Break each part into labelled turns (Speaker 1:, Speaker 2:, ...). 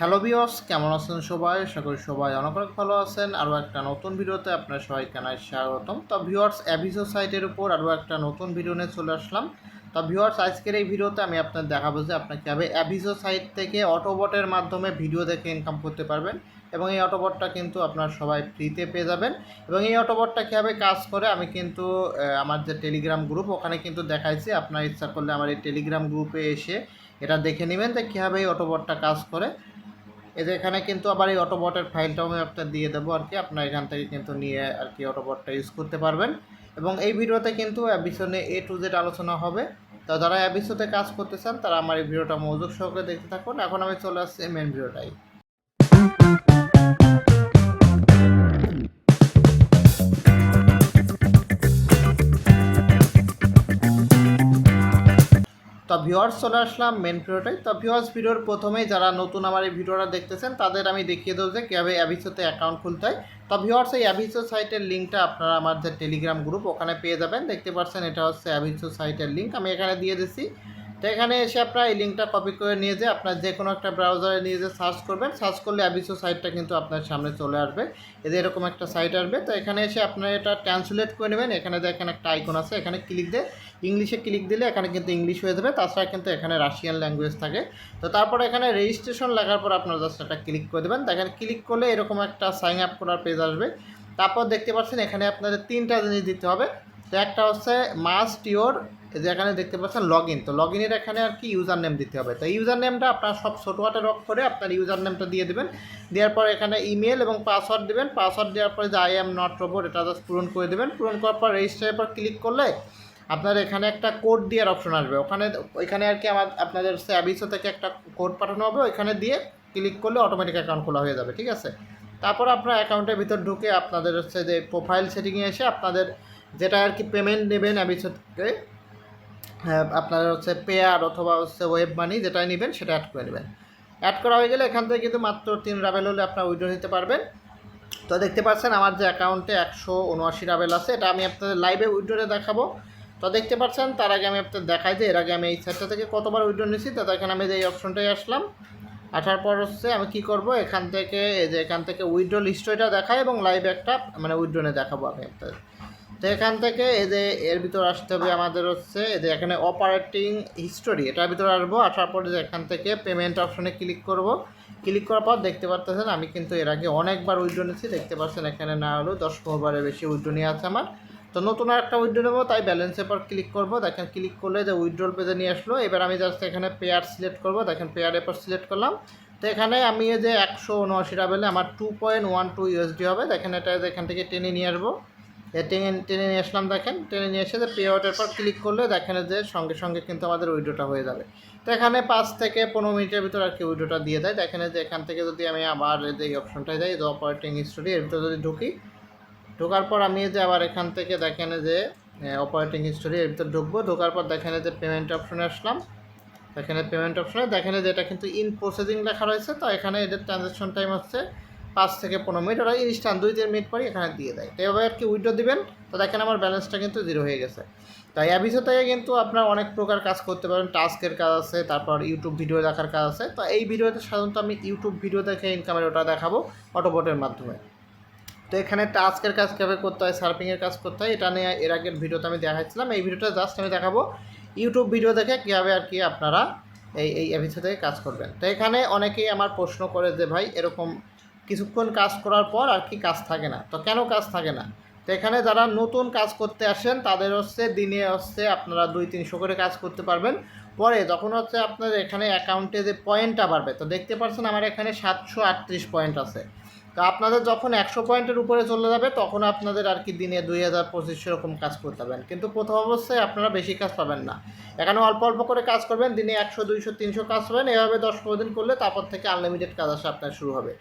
Speaker 1: Hello বিয়স কেমন আছেন সবাই? আশা করি সবাই অনেক অনেক ভালো আছেন। আরও একটা নতুন ভিডিওতে আপনার সবাই কানায় স্বাগতম। তো ভিউয়ার্স অ্যাভিসো সাইটের উপর আরও একটা নতুন ভিডিও নিয়ে চলে আসলাম। তো ভিউয়ার্স, আজকের এই ভিডিওতে আমি আপনার দেখাবো যে আপনার কীভাবে অ্যাভিসো সাইট থেকে অটোবটের মাধ্যমে ভিডিও দেখে ইনকাম করতে পারবেন এবং এই অটোবটটা কিন্তু আপনার সবাই ফ্রিতে পেয়ে যাবেন। এবং এই অটোবটটা কীভাবে কাজ করে, আমি কিন্তু আমার যে টেলিগ্রাম গ্রুপ ওখানে কিন্তু দেখাইছি। আপনার ইচ্ছা করলে আমার এই টেলিগ্রাম গ্রুপে এসে এটা দেখে নেবেন যে কীভাবে এই অটোবটটা কাজ করে। যে এখানে কিন্তু আবার এই অটোবটের ফাইলটাও আমি আপনার দিয়ে দেবো আর কি। আপনার এখান থেকে কিন্তু নিয়ে আর কি অটোবটটা ইউজ করতে পারবেন। এবং এই ভিডিওতে কিন্তু অ্যাবিসনে এ টু জেড আলোচনা হবে। তো যারা অ্যাবিসোতে কাজ করতে চান, তারা আমার এই ভিডিওটা মজুক সহকারে দেখতে থাকুন। এখন আমি চলে আসছি মেন ভিডিওটাই তো ভিউয়ার্স চলে আসলাম মেন ভিডিওটাই তো ভিউয়ার্স ভিডিওর প্রথমেই যারা নতুন আমার এই ভিডিওটা দেখতেছেন, তাদের আমি দেখিয়ে দেবো যে কীভাবে অ্যাভিসোতে অ্যাকাউন্ট খুলতে হয়। তো ভিউয়ার্স এই অ্যাভিসো সাইটের লিঙ্কটা আপনারা আমার যে টেলিগ্রাম গ্রুপ ওখানে পেয়ে যাবেন। দেখতে পাচ্ছেন, এটা হচ্ছে অ্যাভিসো সাইটের লিঙ্ক আমি এখানে দিয়ে দিচ্ছি। তো এখানে এসে আপনারা এই লিঙ্কটা কপি করে নিয়ে যে আপনার যে কোনো একটা ব্রাউজারে নিয়ে যে সার্চ করবেন। সার্চ করলে অ্যাবিসো সাইটটা কিন্তু আপনার সামনে চলে আসবে। এদের এরকম একটা সাইট আসবে। তো এখানে এসে আপনারা এটা ট্রান্সলেট করে নেবেন। এখানে দেখেন একটা আইকন আছে, এখানে ক্লিক দিয়ে ইংলিশে ক্লিক দিলে এখানে কিন্তু ইংলিশ হয়ে যাবে। তাছাড়া কিন্তু এখানে রাশিয়ান ল্যাঙ্গুয়েজ থাকে। তো তারপর এখানে রেজিস্ট্রেশন লেখার পর আপনারা জাস্ট একটা ক্লিক করে দেবেন। দেখেন ক্লিক করলে এরকম একটা সাইন আপ করার পেজ আসবে। তারপর দেখতে পাচ্ছেন এখানে আপনাদের তিনটা জিনিস দিতে হবে। তো একটা হচ্ছে মাস্ট ইওর যে এখানে দেখতে পাচ্ছেন লগ ইন তো লগ ইনের এখানে আর কি ইউজার নেম দিতে হবে। তো ইউজার নেমটা আপনার সব ছোটো হাতে রক করে আপনার ইউজার নেমটা দিয়ে দেবেন। দেওয়ার পর এখানে ইমেল এবং পাসওয়ার্ড দেবেন। পাসওয়ার্ড দেওয়ার পরে যে আই এম নট রোবট এটা জাস্ট পূরণ করে দেবেন। পূরণ করার পর রেজিস্টারের পর ক্লিক করলে আপনার এখানে একটা কোড দেওয়ার অপশন আসবে। ওখানে, ওইখানে আর কি আমার, আপনাদের অ্যাবিসো থেকে একটা কোড পাঠানো হবে। ওইখানে দিয়ে ক্লিক করলে অটোমেটিক অ্যাকাউন্ট খোলা হয়ে যাবে, ঠিক আছে? তারপর আপনার অ্যাকাউন্টের ভিতর ঢুকে আপনাদের হচ্ছে যে প্রোফাইল সেটিংয়ে এসে আপনাদের যেটা আর কি পেমেন্ট নেবেন অ্যাবিসো থেকে হ্যাঁ আপনার হচ্ছে পেয়ার অথবা হচ্ছে ওয়েব মানি যেটাই নেবেন, সেটা অ্যাড করে নেবেন। অ্যাড করা হয়ে গেলে এখান থেকে কিন্তু মাত্র তিন রাবেল হলে আপনার উইড্রো নিতে পারবেন। তো দেখতে পাচ্ছেন আমার যে অ্যাকাউন্টে একশো উনআশি রাবেল আছে, এটা আমি আপনাদের লাইভে উইড্রোতে দেখাবো। তো দেখতে পাচ্ছেন, তার আগে আমি আপনাদের দেখাই যে, এর আগে আমি এই সাইটটা থেকে কতবার উইড্রো নিয়েছি, তো এখানে আমি যে এই অপশনটাই আসলাম। আসার পর হচ্ছে আমি কি করব, এখান থেকে, এই যে এখান থেকে উইড্রো হিস্ট্রিটা দেখাই এবং লাইভ একটা মানে উইড্রোনে দেখাবো আমি আপনাদের। তো এখান থেকে যে এর ভিতর আসতে হবে আমাদের হচ্ছে যে এখানে অপারেটিং হিস্টোরি এটার ভিতরে আসব, আসার পরে যে এখান থেকে পেমেন্ট অপশনে ক্লিক করব। ক্লিক করার পর দেখতে পারতেছেন, আমি কিন্তু এর আগে অনেকবার উইড্রো নিয়েছি, দেখতে পাচ্ছেন এখানে না হলেও দশ পনেরোবারের বেশি উইড্রো নিয়ে আছে আমার। তো নতুন একটা উইড্রো নেব, তাই ব্যালেন্সের পর ক্লিক করব। দেখেন ক্লিক করলে যে উইড্রোল পেজে নিয়ে আসলো, এবার আমি জাস্ট এখানে পেয়ার সিলেক্ট করব। দেখেন পেয়ারের পর সিলেক্ট করলাম। তো এখানে আমি এই যে একশো উনআশি রাবেলে আমার two point one two USD হবে। দেখেন এটা এখান থেকে টেনে নিয়ে আসব। টেনে টেনে নিয়ে আসলাম, দেখেন। টেনে নিয়ে এসে যে পে আউটের পর ক্লিক করলে দেখেন যে সঙ্গে সঙ্গে কিন্তু আমাদের উইডোটা হয়ে যাবে। তো এখানে পাঁচ থেকে পনেরো মিনিটের ভিতর আর কি উইডোটা দিয়ে দেয়। দেখেন যে এখান থেকে যদি আমি আবার এই অপশনটায় যাই যে অপারেটিং হিস্টোরি এর ভিতরে যদি ঢুকি, ঢোকার পর আমি যে আবার এখান থেকে দেখেন যে অপারেটিং হিস্টোরি এর ভিতর ঢুকবো। ঢোকার পর দেখেন যে পেমেন্ট অপশনে আসলাম। এখানে পেমেন্ট অপশনে দেখেন যে এটা কিন্তু ইন প্রসেসিং লেখা রয়েছে। তো এখানে এদের ট্রানজ্যাকশন টাইম হচ্ছে পাঁচ থেকে পনেরো মিনিট ওরা ইনস্ট্যান্ট দুই, তিন মিনিট পরই এখানে দিয়ে দেয়। তো এভাবে আর কি উইড্রো দিবেন? তো দেখেন আমার ব্যালেন্সটা কিন্তু জিরো হয়ে গেছে। তাই অ্যাভিসো থেকে কিন্তু আপনার অনেক প্রকার কাজ করতে পারেন। টাস্কের কাজ আছে, তারপর ইউটিউব ভিডিও দেখার কাজ আছে। তো এই ভিডিওতে সাধারণত আমি ইউটিউব ভিডিও দেখে ইনকামের ওটা দেখাবো অটোবোটের মাধ্যমে। তো এখানে টাস্কের কাজ কীভাবে করতে হয়, সার্ফিংয়ের কাজ করতে হয়, এটা নিয়ে এর আগের ভিডিওতে আমি দেখাচ্ছিলাম এই ভিডিওটা জাস্ট আমি দেখাবো ইউটিউব ভিডিও দেখে কীভাবে আর কি আপনারা এই এই অ্যাভিসো থেকে কাজ করবেন। তো এখানে অনেকেই আমার প্রশ্ন করে যে ভাই, এরকম কিছুক্ষণ কাজ করার পর আর কি কাজ থাকে না। তো কেন কাজ থাকে না? তো এখানে যারা নতুন কাজ করতে আসেন, তাদের হচ্ছে দিনে হচ্ছে আপনারা দুই তিনশো করে কাজ করতে পারবেন। পরে যখন হচ্ছে আপনার এখানে অ্যাকাউন্টে যে পয়েন্টটা বাড়বে, তো দেখতে পাচ্ছেন আমার এখানে সাতশো আটত্রিশ পয়েন্ট আছে। তো আপনাদের যখন একশো পয়েন্টের উপরে চলে যাবে, তখন আপনাদের আর কি দিনে দুই হাজার পঁচিশশো এরকম কাজ করতে পারবেন। কিন্তু প্রথম অবস্থায় আপনারা বেশি কাজ পাবেন না। এখানে অল্প অল্প করে কাজ করবেন, দিনে একশো, দুইশো, তিনশো কাজ পাবেন। এভাবে দশ পনেরো দিন করলে তারপর থেকে আনলিমিটেড কাজ আসা আপনার শুরু হবে।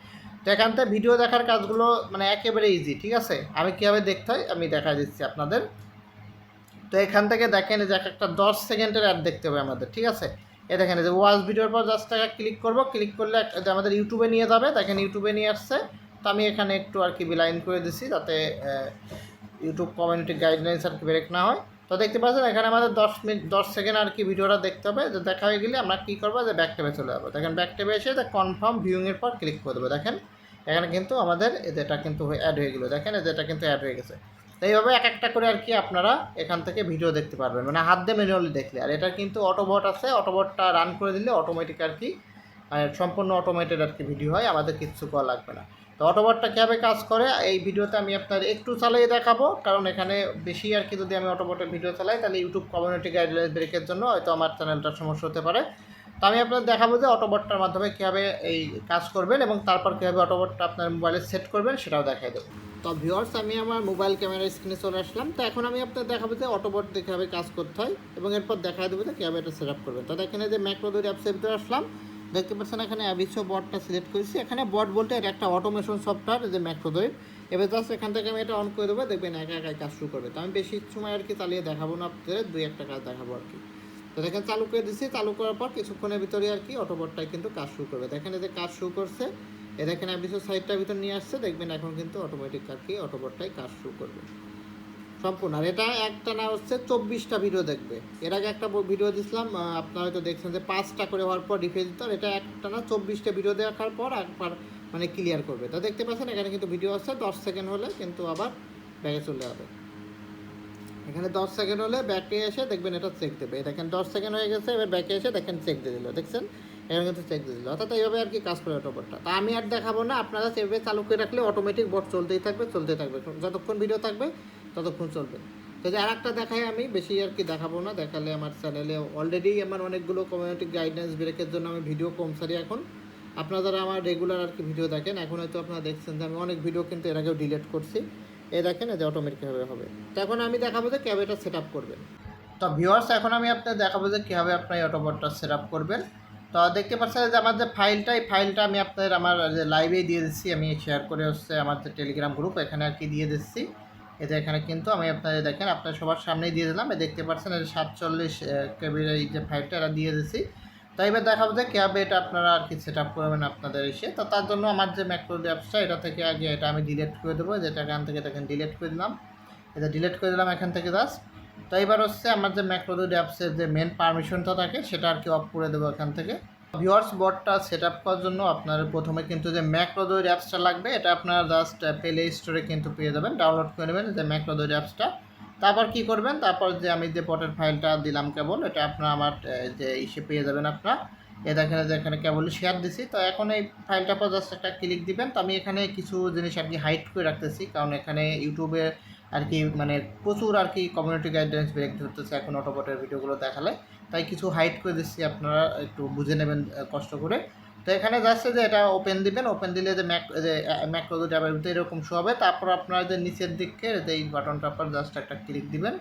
Speaker 1: তো এখান থেকে ভিডিও দেখার কাজগুলো মানে একেবারে ইজি ঠিক আছে? আমি কীভাবে দেখতে হয় আমি দেখা দিচ্ছি আপনাদের। তো এখান থেকে দেখেন যে এক একটা দশ সেকেন্ডের অ্যাড দেখতে হবে আমাদের, ঠিক আছে? এ দেখেন যে ওয়াচ ভিডিওর পর জাস্ট টাকা ক্লিক করব ক্লিক করলে আমাদের ইউটিউবে নিয়ে যাবে, দেখেন ইউটিউবে নিয়ে আসছে। তো আমি এখানে একটু আর কি বিলাইন করে দিছি যাতে ইউটিউব কমিউনিটি গাইডলাইন্স আর কি ব্রেক না হয়। তো দেখতে পাচ্ছেন, এখানে আমাদের দশ মিনিট, দশ সেকেন্ড আর কি ভিডিওটা দেখতে হবে। যে দেখা হয়ে গেলে আমরা কী করব? যে ব্যাক টেপে চলে যাব। দেখেন ব্যাক টেপে এসে কনফার্ম ভিউইংয়ের পর ক্লিক করে দেবো। দেখেন, এখানে কিন্তু আমাদের এটা কিন্তু অ্যাড হয়ে গেলো। দেখেন এটা কিন্তু অ্যাড হয়ে গেছে। তো এইভাবে এক একটা করে আর কি আপনারা এখান থেকে ভিডিও দেখতে পারবেন। মানে হাত দিয়ে ম্যানুয়ালি দেখলে। আর এটা কিন্তু অটোবট আছে। অটোবটটা রান করে দিলে অটোমেটিক আর কি সম্পূর্ণ অটোমেটেড আর কি ভিডিও হয়। আমাদের কিচ্ছু করা লাগবে না। তো অটোবটটা কীভাবে কাজ করে? এই ভিডিওতে আমি আপনার একটু চালিয়ে দেখাবো। কারণ এখানে বেশি আর কি যদি আমি অটোবটের ভিডিও চালাই, তাহলে ইউটিউব কমিউনিটি গাইডলাইন ব্রেকের জন্য হয়তো আমার চ্যানেলটার সমস্যা হতে পারে। তো আমি আপনার দেখাবো যে অটোবটটার মাধ্যমে কীভাবে এই কাজ করবেন এবং তারপর কীভাবে অটোবটটা আপনার মোবাইলে সেট করবেন সেটাও দেখাই দেবো। তো ভিউয়ার্স আমি আমার মোবাইল ক্যামেরা স্ক্রিনে চলে আসলাম। তো এখন আমি আপনার দেখাবো যে অটোবট কীভাবে কাজ করতে হয় এবং এরপর দেখা দেবো যে কীভাবে এটা সেট আপ করবেন। তো এখানে যে ম্যাক্রোদুর অ্যাপসের ভিতরে আসলাম। দেখতে পাচ্ছেন এখানে অ্যাবিসো বটটা সিলেক্ট করেছি। এখানে বট বলতে এটা একটা অটোমেশন সফটওয়্যার যে ম্যাক্রোদয়ের এবার জাস্ট এখান থেকে আমি এটা অন করে দেবো, দেখবেন একা একাই কাজ শুরু করবে। তো আমি বেশি সময় আর কি চালিয়ে দেখাবো না, আপনাদের দুই একটা কাজ দেখাবো আর কি। তো দেখেন, চালু করে দিচ্ছি চালু করার পর কিছুক্ষণের ভিতরে আর কি অটোবটটাই কিন্তু কাজ শুরু করবে। দেখেন যে কাজ শুরু করছে, এ দেখেন অ্যাবিসো সাইডটার ভিতর নিয়ে আসছে। দেখবেন এখন কিন্তু অটোমেটিক আর কি অটোবটটাই কাজ শুরু করবে। সম্পূর্ণ। আর এটা একটা না হচ্ছে চব্বিশটা ভিডিও দেখবে। এর আগে একটা ভিডিও দিছিলাম আহ, আপনারা হয়তো দেখছেন যে পাঁচটা করে হওয়ার পর রিফ্রেশ দিতে। এটা একটা না চব্বিশটা ভিডিও দেখার পর একবার মানে ক্লিয়ার করবে। তো দেখতে পাচ্ছেন এখানে কিন্তু ভিডিও আসছে দশ সেকেন্ড হলে কিন্তু আবার ব্যাগে চলে যাবে। এখানে দশ সেকেন্ড হলে ব্যাকে এসে দেখবেন এটা চেক দেবে। দেখেন দশ সেকেন্ড হয়ে গেছে এবার ব্যাকে এসে দেখেন চেক দিয়ে দিল। দেখছেন? এখানে কিন্তু চেক দিয়ে দিল। অর্থাৎ এইভাবে আর কি কাজ করে অটোবটটা তা আমি আর দেখাবো না। আপনারা সেভাবে চালু করে রাখলে অটোমেটিক বট চলতেই থাকবে চলতেই থাকবে। যতক্ষণ ভিডিও থাকবে ততক্ষণ চলবে। তো আর একটা দেখাই আমি, বেশি আর কি দেখাবো না, দেখালে আমার চ্যানেলে অলরেডি আমার অনেকগুলো কমিউনিটি গাইডেন্স ব্রেকের জন্য আমি ভিডিও কম সারি এখন। আপনারা যারা আমার রেগুলার আর কি ভিডিও দেখেন, এখন হয়তো আপনারা দেখছেন যে আমি অনেক ভিডিও কিন্তু এর আগেও ডিলিট করছি। এ দেখেন যে অটোমেটিক কীভাবে হবে। তো এখন আমি দেখাবো যে কীভাবে এটা সেট আপ করবেন। তো ভিউয়ার্স এখন আমি আপনাদের দেখাবো যে কীভাবে আপনার এই অটোবটটা সেট আপ করবেন। তো দেখতে পাচ্ছেন যে আমার যে ফাইলটা এই ফাইলটা আমি আপনাদের আমার যে লাইভেই দিয়ে দিচ্ছি। আমি শেয়ার করে হচ্ছে আমার যে টেলিগ্রাম গ্রুপ এখানে আর কি দিয়ে দিচ্ছি। এতে এখানে কিন্তু আমি আপনাদের দেখেন, আপনার সবার সামনেই দিয়ে দিলাম। এই দেখতে পাচ্ছেন, এই সাতচল্লিশ কেবির এই যে ফাইলটা এটা দিয়ে দিছি। তো এবার দেখাবো যে কীভাবে এটা আপনারা আর কি সেট আপ করবেন আপনাদের এসে। তো তার জন্য আমার যে ম্যাক্রো অ্যাপসটা এটা থেকে আগে এটা আমি ডিলিট করে দেবো। যেটা এখান থেকে দেখেন ডিলিট করে দিলাম। এটা ডিলিট করে দিলাম এখান থেকে জাস্ট তো এবার হচ্ছে আমার যে ম্যাক্রোডোড অ্যাপসের যে মেন পারমিশনটা থাকে, সেটা আর কি অফ করে দেবো এখান থেকে। ভিউয়ার্স, বটটা সেট আপ করার জন্য আপনার প্রথমে কিন্তু যে ম্যাক্রোডোড অ্যাপসটা লাগবে, এটা আপনারা জাস্ট প্লে স্টোরে কিন্তু পেয়ে যাবেন ডাউনলোড করে নেবেন যে ম্যাক্রোডোড অ্যাপসটা তারপর কি করবেন? তারপর যে আমি যে পটের ফাইলটা দিলাম কেবল, এটা আপনার আমার যে ইসে পেয়ে যাবেন আপনার। এ দেখেন, যে এখানে কেবল শেয়ার দিছি, তো এখন এই ফাইলটার পর জাস্ট একটা ক্লিক দিবেন। তো আমি এখানে কিছু জিনিস আর কি হাইড করে রাখতেছি, কারণ এখানে ইউটিউবে আর কি মানে প্রচুর আর কি কমিউনিটি গাইডলাইন্স ব্রেক ধরতেছে এখন অটোপটের ভিডিওগুলো দেখালে। তাই কিছু হাইড করে দিচ্ছি, আপনারা একটু বুঝে নেবেন কষ্ট করে। তো এখানে যাচ্ছে যে এটা ওপেন দিবেন ওপেন দিলে যে ম্যাক যে ম্যাক্রো ট্যাবের ভিতরে এরকম শো হবে, তারপর আপনারা যে নিচের দিকে যে এই বাটনটার পর জাস্ট একটা ক্লিক দিবেন।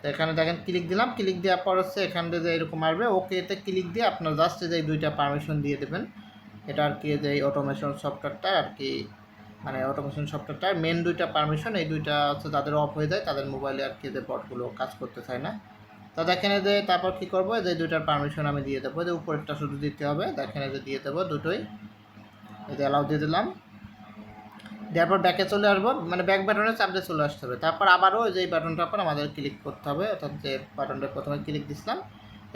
Speaker 1: তো এখানে দেখেন ক্লিক দিলাম ক্লিক দেওয়ার পর হচ্ছে এখান থেকে যে এরকম আসবে ওকে এতে ক্লিক দিয়ে আপনার জাস্ট যে দুইটা পারমিশন দিয়ে দেবেন। এটা আর কি যে এই অটোমেশন সফটওয়্যারটা আর কি মানে অটোমেশন সফটওয়্যারটার মেন দুইটা পারমিশন এই দুইটা হচ্ছে তাদের অফ হয়ে যায়, তাদের মোবাইলে আর কি যে বটগুলো কাজ করতে চায় না। তা দেখেন যে তারপর কী করব? যে দুইটার পারমিশন আমি দিয়ে দেবো। যে উপরেরটা শুধু দিতে হবে। দেখেন যে দিয়ে দেবো দুটোই। এই যে অ্যালাউ দিয়ে দিলাম। দেওয়ার পর ব্যাকে চলে আসব। মানে ব্যাক বাটনে চাপ দিয়ে চলে আসতে হবে। তারপর আবারও যে বাটনটার পর আমাদের ক্লিক করতে হবে। অর্থাৎ যে বাটনটা প্রথমে ক্লিক দিছিলাম,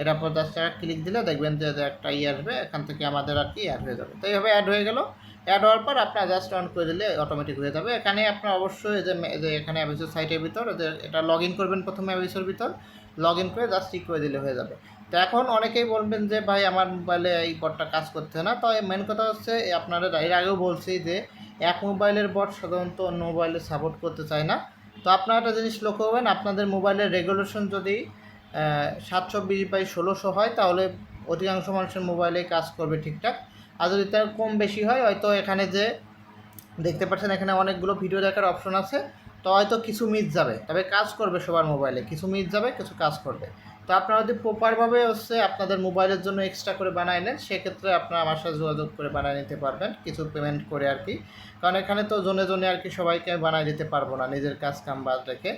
Speaker 1: এটার পর জাস্ট একটা ক্লিক দিলে দেখবেন যে যে একটা ই আসবে। এখান থেকে আমাদের আর কি অ্যাড হয়ে যাবে। তো এইভাবে অ্যাড হয়ে গেল। অ্যাড হওয়ার পর আপনার জাস্ট অন করে দিলে অটোমেটিক হয়ে যাবে। এখানে আপনার অবশ্যই যে যে এখানে অ্যাভিসোর সাইটের ভিতর যে এটা লগ ইন করবেন প্রথমে অ্যাভিসোর ভিতর লগ ইন করে জাস্ট ঠিক করে দিলে হয়ে যাবে। তো এখন অনেকেই বলবেন যে, ভাই, আমার মোবাইলে এই বটটা কাজ করছে না। তো মেন কথা হচ্ছে আপনারা এর আগেও বলছি যে, এক মোবাইলের বট সাধারণত অন্য মোবাইলে সাপোর্ট করতে চায় না। তো আপনারা একটা জিনিস লক্ষ্য করবেন, আপনাদের মোবাইলের রেগুলেশন যদি সাতশো বিশ বাই ষোলোশো হয়, তাহলে অধিকাংশ মানুষের মোবাইলে কাজ করবে ঠিকঠাক। আর যদি তার কম বেশি হয়, হয়তো এখানে যে দেখতে পাচ্ছেন এখানে অনেকগুলো ভিডিও দেখার অপশন আছে। তো হয়তো কিছু মিস যাবে। তবে কাজ করবে সবার মোবাইলে কিছু মিস যাবে, কিছু কাজ করবে। তো আপনারা যদি প্রপারভাবে হচ্ছে আপনাদের মোবাইলের জন্য এক্সট্রা করে বানায় নেন, সেক্ষেত্রে আপনারা আমার সাথে যোগাযোগ করে বানিয়ে নিতে পারবেন, কিছু পেমেন্ট করে আর কি। কারণ এখানে তো জনে জনে আর কি সবাইকে আমি বানিয়ে দিতে পারব না, নিজের কাজ কাম বাদ রেখে।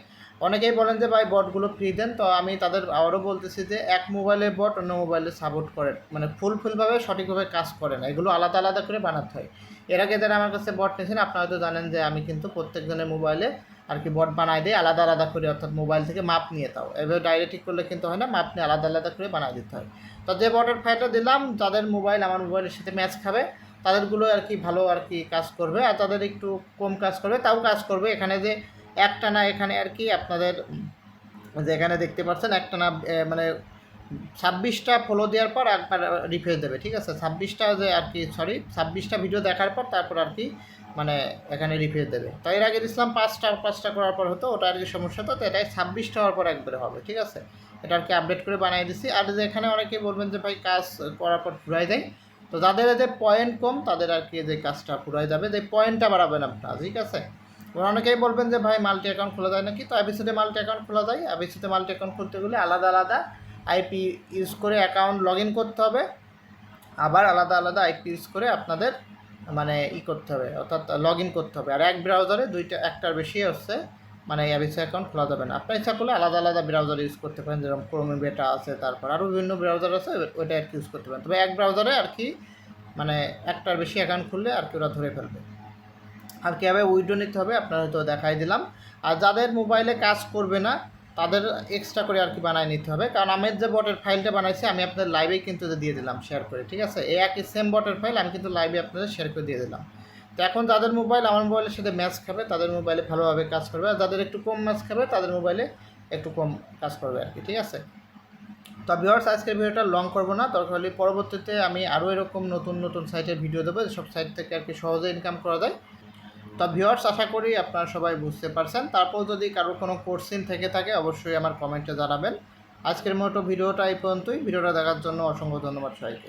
Speaker 1: অনেকেই বলেন যে, ভাই বটগুলো ফ্রি দেন। তো আমি তাদের আবারও বলতেছি যে, এক মোবাইলের বট অন্য মোবাইলে সাপোর্ট করেন। মানে ফুলফুলভাবে সঠিকভাবে কাজ করে না। এগুলো আলাদা আলাদা করে বানাতে হয়। এর আগে যারা আমার কাছে বট নিয়েছেন, আপনারা হয়তো জানেন যে, আমি কিন্তু প্রত্যেকজনের মোবাইলে আর কি বট বানায় দেয়, আলাদা আলাদা করে অর্থাৎ মোবাইল থেকে মাপ নিয়ে তাও। এভাবে ডাইরেক্ট করলে কিন্তু হয় না মাপ নিয়ে আলাদা আলাদা করে বানায় দিতে হয়। তো যে বটের ফাইলটা দিলাম তাদের মোবাইল আমার মোবাইলের সাথে ম্যাচ খাবে, তাদেরগুলো আর কি ভালো আর কি কাজ করবে। আর তাদের একটু কম কাজ করবে, তাও কাজ করবে। এখানে যে একটা না এখানে আর কি আপনাদের যে এখানে দেখতে পাচ্ছেন একটা না মানে ছাব্বিশটা ফলো দেওয়ার পর একবার রিফ্রেশ দেবে, ঠিক আছে? ছাব্বিশটা যে আর কি সরি ছাব্বিশটা ভিডিও দেখার পর তারপর আর কি মানে এখানে রিফ্রেশ দেবে। তো এর আগে দিয়েছিলাম পাঁচটা পাঁচটা করার পর হতো, ওটা আর কি সমস্যা হতো তো এটাই ছাব্বিশটা হওয়ার পর একবারে হবে, ঠিক আছে? এটা আর কি আপডেট করে বানিয়ে দিচ্ছি আর যে এখানে অনেকে বলবেন যে, ভাই, কাজ করার পর ফুরাই দেয়। তো যাদের যে পয়েন্ট কম, তাদের আর কি যে কাজটা ফুরাই যাবে, যে পয়েন্টটা বাড়াবেন আপনার, ঠিক আছে? অনেকেই বলবেন যে, ভাই মাল্টি অ্যাকাউন্ট খোলা যায় নাকি? তো অ্যাবিসিতে মাল্টি অ্যাকাউন্ট খোলা যায়। অ্যাবিসিতে মাল্টি অ্যাকাউন্ট খুলতে গেলে আলাদা আলাদা আইপি ইউজ করে অ্যাকাউন্ট লগ ইন করতে হবে। আবার আলাদা আলাদা আইপি ইউজ করে আপনাদের মানে ই করতে হবে, অর্থাৎ লগ ইন করতে হবে। আর এক ব্রাউজারে দুইটা, একটার বেশি হচ্ছে মানে অ্যাবিসি অ্যাকাউন্ট খোলা যাবে না। আপনার ইচ্ছা করলে আলাদা আলাদা ব্রাউজার ইউজ করতে পারেন, যেরকম ক্রোমে বেটা আছে, তারপর আরও বিভিন্ন ব্রাউজার আছে, ওইটা আর কি ইউজ করতে পারেন। তবে এক ব্রাউজারে আর কি মানে একটার বেশি অ্যাকাউন্ট খুললে আর কি ওরা ধরে ফেলবে। আর কীভাবে উইডো নিতে হবে আপনার হয়তো দেখাই দিলাম। আর যাদের মোবাইলে কাজ করবে না তাদের এক্সট্রা করে আর কি বানায় নিতে হবে। কারণ আমি যে বটের ফাইলটা বানাইছি, আমি আপনাদের লাইভে কিন্তু দিয়ে দিলাম শেয়ার করে, ঠিক আছে? এই একই সেম বটের ফাইল আমি কিন্তু লাইভে আপনাদের শেয়ার করে দিয়ে দিলাম। তো এখন যাদের মোবাইল আমার মোবাইলের সাথে ম্যাচ খাবে, তাদের মোবাইলে ভালোভাবে কাজ করবে। আর যাদের একটু কম ম্যাচ খাবে, তাদের মোবাইলে একটু কম কাজ করবে আর কি, ঠিক আছে? তো ভিওয়ার্স আজকের ভিডিওটা লং করব না। দরকার হলে পরবর্তীতে আমি আরও এরকম নতুন নতুন সাইটের ভিডিও দেবো সব সাইট থেকে আর কি সহজে ইনকাম করা যায়। তো ভিওয়ার্স আশা করি আপনারা সবাই বুঝতে পারছেন। তারপর যদি কারোর কোনো কোর্সিন থেকে থাকে, অবশ্যই আমার কমেন্টে জানাবেন। আজকের মতো ভিডিওটা এই পর্যন্তই। ভিডিওটা দেখার জন্য অসংখ্য ধন্যবাদ সবাইকে।